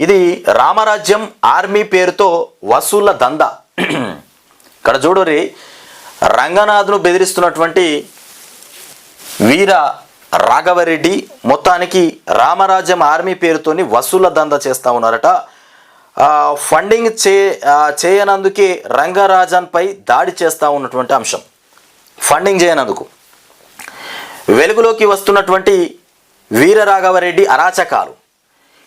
ఇది రామరాజ్యం ఆర్మీ పేరుతో వసూళ్ళ దందా. ఇక్కడ చూడరి రంగనాథ్ను బెదిరిస్తున్నటువంటి వీర రాఘవరెడ్డి మొత్తానికి రామరాజ్యం ఆర్మీ పేరుతోని వసూళ్ళ దందా చేస్తూ ఉన్నారట. ఫండింగ్ చే చేయనందుకే రంగరాజన్పై దాడి చేస్తూ ఉన్నటువంటి అంశం. ఫండింగ్ చేయనందుకు. వెలుగులోకి వస్తున్నటువంటి వీరరాఘవరెడ్డి అరాచకాలు.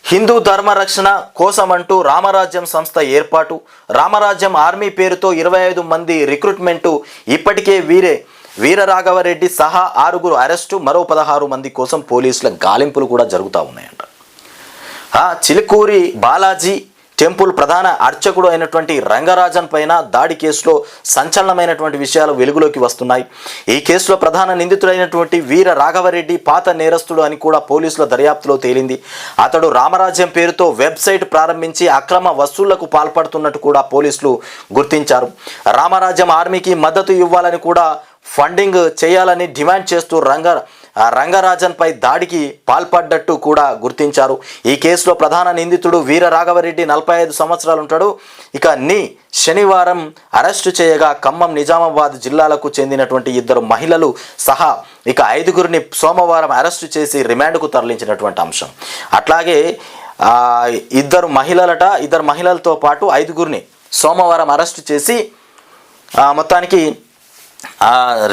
హిందూ ధర్మ రక్షణ కోసమంటూ రామరాజ్యం సంస్థ ఏర్పాటు. రామరాజ్యం ఆర్మీ పేరుతో ఇరవై ఐదు మంది రిక్రూట్మెంటు. ఇప్పటికే వీరే వీరరాఘవరెడ్డి సహా ఆరుగురు అరెస్టు. మరో పదహారు మంది కోసం పోలీసుల గాలింపులు కూడా జరుగుతూ ఉన్నాయంట. చిలుకూరి బాలాజీ టెంపుల్ ప్రధాన అర్చకుడు అయినటువంటి రంగరాజన్ పైన దాడి కేసులో సంచలనమైనటువంటి విషయాలు వెలుగులోకి వస్తున్నాయి. ఈ కేసులో ప్రధాన నిందితుడైనటువంటి వీర రాఘవరెడ్డి పాత నేరస్తుడు అని కూడా పోలీసుల దర్యాప్తులో తేలింది. అతడు రామరాజ్యం పేరుతో వెబ్సైట్ ప్రారంభించి అక్రమ వసూళ్ళకు పాల్పడుతున్నట్టు కూడా పోలీసులు గుర్తించారు. రామరాజ్యం ఆర్మీకి మద్దతు ఇవ్వాలని కూడా ఫండింగ్ చేయాలని డిమాండ్ చేస్తూ రంగ రంగరాజన్పై దాడికి పాల్పడ్డట్టు కూడా గుర్తించారు. ఈ కేసులో ప్రధాన నిందితుడు వీర రాఘవరెడ్డి నలభై ఐదు సంవత్సరాలు ఉంటాడు ఇక ని శనివారం అరెస్టు చేయగా ఖమ్మం నిజామాబాద్ జిల్లాలకు చెందినటువంటి ఇద్దరు మహిళలు సహా ఇక ఐదుగురిని సోమవారం అరెస్టు చేసి రిమాండ్కు తరలించినటువంటి అంశం. అట్లాగే ఇద్దరు మహిళలట ఇద్దరు మహిళలతో పాటు ఐదుగురిని సోమవారం అరెస్టు చేసి మొత్తానికి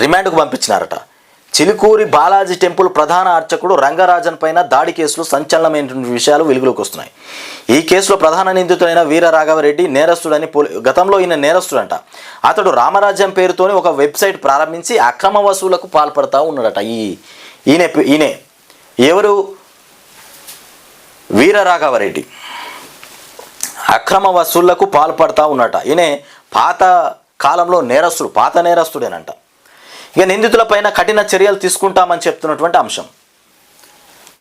రిమాండ్కు పంపించినారట. చిలుకూరి బాలాజీ టెంపుల్ ప్రధాన అర్చకుడు రంగరాజన్ పైన దాడి కేసులు సంచలనమైనటువంటి విషయాలు వెలుగులోకి వస్తున్నాయి. ఈ కేసులో ప్రధాన నిందితుడైన వీర రాఘవరెడ్డి నేరస్తుడని పోలీ గతంలో ఈయన నేరస్తుడంట. అతడు రామరాజ్యం పేరుతోని ఒక వెబ్సైట్ ప్రారంభించి అక్రమ వసూలకు పాల్పడతా ఉన్నాడట. ఈ ఈయన ఈయనే. ఎవరు? వీర రాఘవరెడ్డి అక్రమ వసూళ్ళకు పాల్పడతా ఉన్నట ఈయనే పాత కాలంలో నేరస్తుడు పాత నేరస్తుడేనంట. ఇక నిందితులపైన కఠిన చర్యలు తీసుకుంటామని చెప్తున్నటువంటి అంశం.